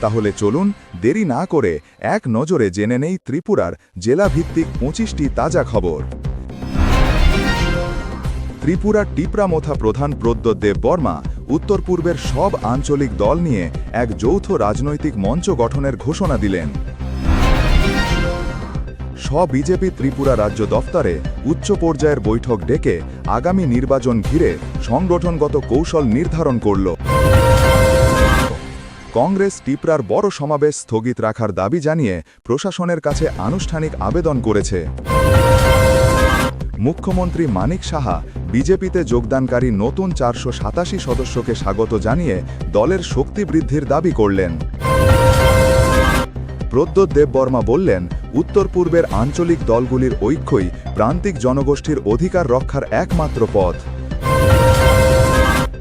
তাহলে চলুন দেরি না করে এক নজরে জেনে নেই ত্রিপুরার জেলাভিত্তিক পঁচিশটি তাজা খবর। ত্রিপুরার টিপরামথা প্রধান প্রদ্যোৎ দেব বর্মা উত্তর পূর্বের সব আঞ্চলিক দল নিয়ে এক যৌথ রাজনৈতিক মঞ্চ গঠনের ঘোষণা দিলেন। স বিজেপি ত্রিপুরা রাজ্য দফতরে উচ্চ পর্যায়ের বৈঠক ডেকে আগামী নির্বাচন ঘিরে সংগঠনগত কৌশল নির্ধারণ করল। কংগ্রেস টিপরার বড় সমাবেশ স্থগিত রাখার দাবি জানিয়ে প্রশাসনের কাছে আনুষ্ঠানিক আবেদন করেছে। মুখ্যমন্ত্রী মানিক সাহা বিজেপিতে যোগদানকারী নতুন চারশো সাতাশি সদস্যকে স্বাগত জানিয়ে দলের শক্তি বৃদ্ধির দাবি করলেন। প্রদ্যোৎ দেববর্মা বললেন, উত্তর পূর্বের আঞ্চলিক দলগুলির ঐক্যই প্রান্তিক জনগোষ্ঠীর অধিকার রক্ষার একমাত্র পথ।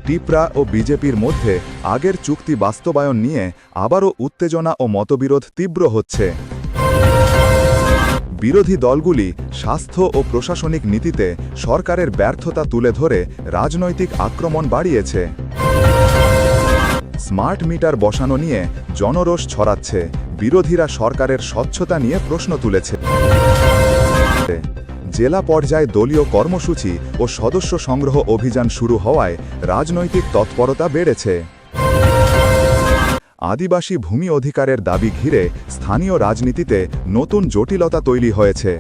টিপরা ও বিজেপির মধ্যে আগের চুক্তি বাস্তবায়ন নিয়ে আবারও উত্তেজনা ও মতবিরোধ তীব্র হচ্ছে। বিরোধী দলগুলি স্বাস্থ্য ও প্রশাসনিক নীতিতে সরকারের ব্যর্থতা তুলে ধরে রাজনৈতিক আক্রমণ বাড়িয়েছে। স্মার্ট মিটার বসানো নিয়ে জনরোষ ছড়াচ্ছে। বিরোধীরা সরকারের স্বচ্ছতা নিয়ে প্রশ্ন তুলেছে। জেলা পর্যায়ে দলীয় কর্মসূচি ও সদস্য সংগ্রহ অভিযান শুরু হওয়ায় রাজনৈতিক তৎপরতা বেড়েছে। আদিবাসী ভূমি অধিকারের দাবি ঘিরে স্থানীয় রাজনীতিতে নতুন জটিলতা তৈরি হয়েছে।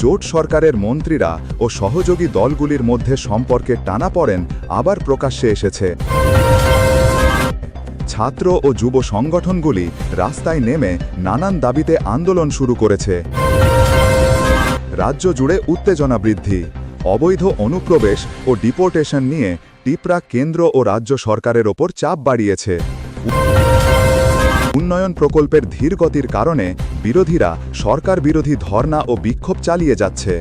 জোট সরকারের মন্ত্রীরা ও সহযোগী দলগুলির মধ্যে সম্পর্কে টানাপড়েন আবার প্রকাশ্যে এসেছে। ছাত্র ও যুব সংগঠনগুলি রাস্তায় নেমে নানান দাবিতে আন্দোলন শুরু করেছে। রাজ্য জুড়ে উত্তেজনা বৃদ্ধি, অবৈধ অনুপ্রবেশ ও ডিপোর্টেশন নিয়ে টিপরা কেন্দ্র ও রাজ্য সরকারের ওপর চাপ বাড়িয়েছে। উন্নয়ন প্রকল্পের ধীরগতির কারণে বিরোধীরা সরকার বিরোধী ধর্ণা ও বিক্ষোভ চালিয়ে যাচ্ছে।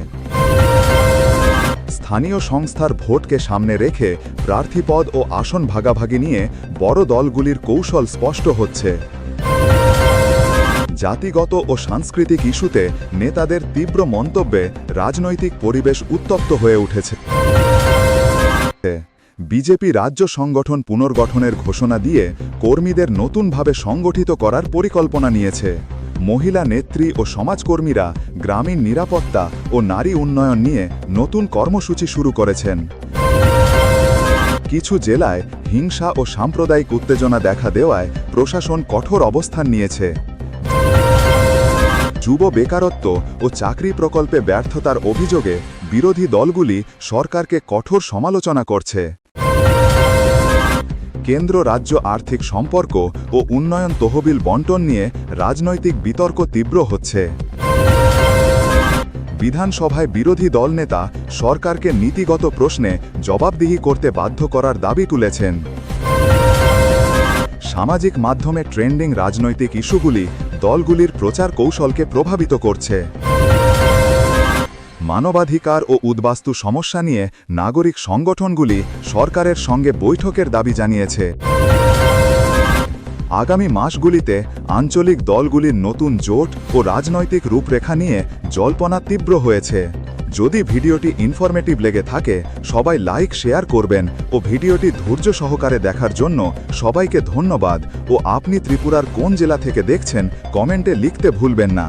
স্থানীয় সংস্থার ভোটকে সামনে রেখে প্রার্থীপদ ও আসন ভাগাভাগি নিয়ে বড় দলগুলির কৌশল স্পষ্ট হচ্ছে। জাতিগত ও সাংস্কৃতিক ইস্যুতে নেতাদের তীব্র মন্তব্যে রাজনৈতিক পরিবেশ উত্তপ্ত হয়ে উঠেছে। বিজেপি রাজ্য সংগঠন পুনর্গঠনের ঘোষণা দিয়ে কর্মীদের নতুনভাবে সংগঠিত করার পরিকল্পনা নিয়েছে। মহিলা নেত্রী ও সমাজকর্মীরা গ্রামীণ নিরাপত্তা ও নারী উন্নয়ন নিয়ে নতুন কর্মসূচি শুরু করেছেন। কিছু জেলায় হিংসা ও সাম্প্রদায়িক উত্তেজনা দেখা দেওয়ায় প্রশাসন কঠোর অবস্থান নিয়েছে। যুব বেকারত্ব ও চাকরি প্রকল্পে ব্যর্থতার অভিযোগে বিরোধী দলগুলি সরকারকে কঠোর সমালোচনা করছে। কেন্দ্র রাজ্য আর্থিক সম্পর্ক ও উন্নয়ন তহবিল বন্টন নিয়ে রাজনৈতিক বিতর্ক তীব্র হচ্ছে। বিধানসভায় বিরোধী দল নেতা সরকারকে নীতিগত প্রশ্নে জবাবদিহি করতে বাধ্য করার দাবি তুলেছেন। সামাজিক মাধ্যমে ট্রেন্ডিং রাজনৈতিক ইস্যুগুলি দলগুলির প্রচার কৌশলকে প্রভাবিত করছে। মানবাধিকার ও উদ্বাস্তু সমস্যা নিয়ে নাগরিক সংগঠনগুলি সরকারের সঙ্গে বৈঠকের দাবি জানিয়েছে। আগামী মাসগুলিতে আঞ্চলিক দলগুলির নতুন জোট ও রাজনৈতিক রূপরেখা নিয়ে জল্পনা তীব্র হয়েছে। যদি ভিডিওটি ইনফরমেটিভ লেগে থাকে, সবাই লাইক শেয়ার করবেন ও ভিডিওটি ধৈর্য সহকারে দেখার জন্য সবাইকে ধন্যবাদ ও আপনি ত্রিপুরার কোন জেলা থেকে দেখছেন, কমেন্টে লিখতে ভুলবেন না।